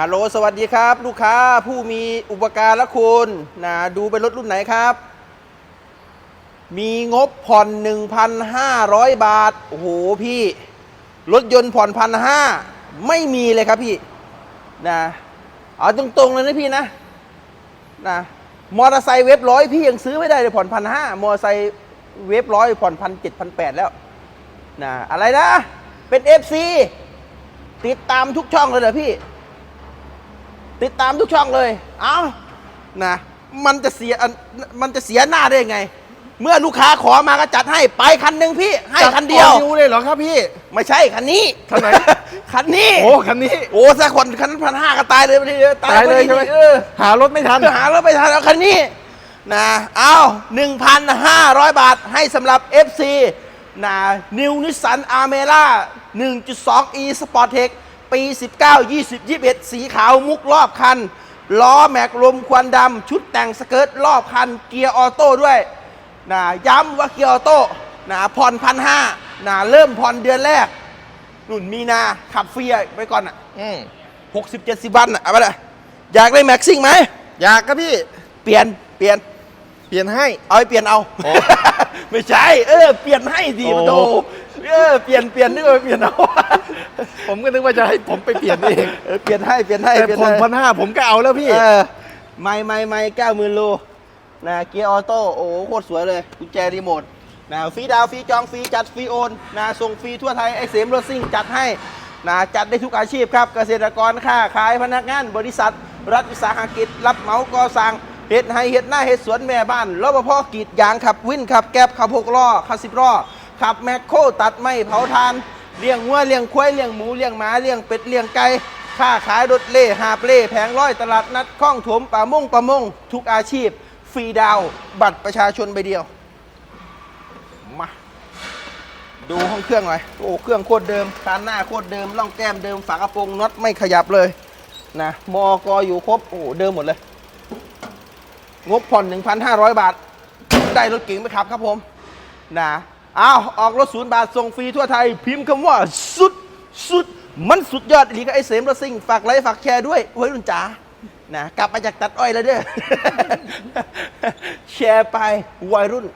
ฮัลโหลสวัสดีครับ ลูกค้าผู้มีอุปการะคุณนะดูเป็นรถรุ่นไหนครับ มีงบผ่อน 1,500 บาท โอ้โหพี่ รถยนต์ผ่อนพันห้าไม่มีเลยครับพี่นะเอาตรงๆเลยนะพี่นะนะมอเตอร์ไซค์เว็บร้อยพี่ยังซื้อไม่ได้เลยผ่อนพันห้ามอเตอร์ไซค์เว็บร้อยผ่อนพันเจ็ดพันแปดแล้วนะอะไรนะ เป็น FC ติดตามทุกช่องเลยเหรอพี่ ติดตามทุกช่องเลย เอานะ มันจะเสียอันมันจะเสียหน้าได้ยังไง เมื่อลูกค้าขอมาก็จัดให้ ไปคันหนึ่งพี่ ให้คันเดียวจันิ้วเลยเหรอครับพี่ ไม่ใช่คันนี้ คันไหน คันนี้ โอ้ คันนี้ โอ้สักคนคันพันห้าก็ตายเลยพอดีตายเลยใช่ไหมเออหารถไม่ทัน หาแล้วไปทานเอาคันนี้ นะ เอา1,500บาทให้สำหรับ FC นะนิวนิสสันอาร์เมล่า1.2 e Sport Tech ปี 19 20 21 สีขาวมุกรอบคัน ล้อแม็กลมควันดำ ชุดแต่งสเกิร์ตรอบคัน เกียร์ออโต้ด้วยนะย้ำว่าเกียร์ออโต้นะผ่อนพันห้านะเริ่มผ่อนเดือนแรกนุ่นมีนาขับฟรีไปก่อนอะอืมหกสิบเจ็ดสิบวันอะเอาไปเลยอยากได้แม็กซิ่งไหม อยากครับพี่ เปลี่ยนเปลี่ยน เปลี่ยนให้ เอาไปเปลี่ยนเอาโอ้ไม่ใช่ เออ เปลี่ยนให้ดีโอ้มาโต เออเปลี่ยนเปลี่ยนนึกว่าเปลี่ยนเอาผมก็นึกว่าจะให้ผมไปเปลี่ยนเองเออเปลี่ยนให้เปลี่ยนให้แต่เปลี่ยนผ่อนให้พันห้าผมก็เอาแล้วพี่เออไม่ไม่ไม่เก้าหมื่นโลนะเกียร์ออโต้โอ้โหโคตรสวยเลยกุญแจรีโมทนะฟรีดาวน์ฟรีจองฟรีจัดฟรีโอนนะส่งฟรีทั่วไทยไอเสมรถซิ่งจัดให้นะจัดได้ทุกอาชีพครับเกษตรกรค้าขายพนักงานบริษัท รัฐวิสาหกิจ รับเหมาก่อสร้างเห็ดไฮเห็ดหน้าเห็ดสวนแม่บ้านรปภกรีดยางขับ วินขับ แก๊บขับหกล้อขับสิบล้อ ขับแมคโครตัดไม้เผาทานเลี้ยงวัวเลี้ยงควายเลี้ยงหมูเลี้ยงหมาเลี้ยงเป็ดเลี้ยงไก่ค้าขายรถเล่หาเล่แผงร้อยตลาดนัดข้องถมป่ามงประมง ทุกอาชีพ ฟรีดาว บัตรประชาชนใบเดียว มาดูห้องเครื่องหน่อยโอ้เครื่องโคตรเดิมคานหน้าโคตรเดิมล่องแก้มเดิมฝากระโปรงน็อตไม่ขยับเลยนะมอกออยู่ครบโอ้เดิมหมดเลย งบผ่อน 1,500 บาท ได้รถเก๋งไปขับครับผมนะ อ้าวออกรถศูนย์บาทส่งฟรีทั่วไทย พิมพ์คำว่าสุดสุดมันสุดยอดอีหลีกับไอเสมรถซิ่งฝากไลค์ฝากแชร์ด้วยไว้รุ่นจ๋านะกลับมาจากตัดอ้อยแล้วเด้อ แชร์ไปวัยรุ่น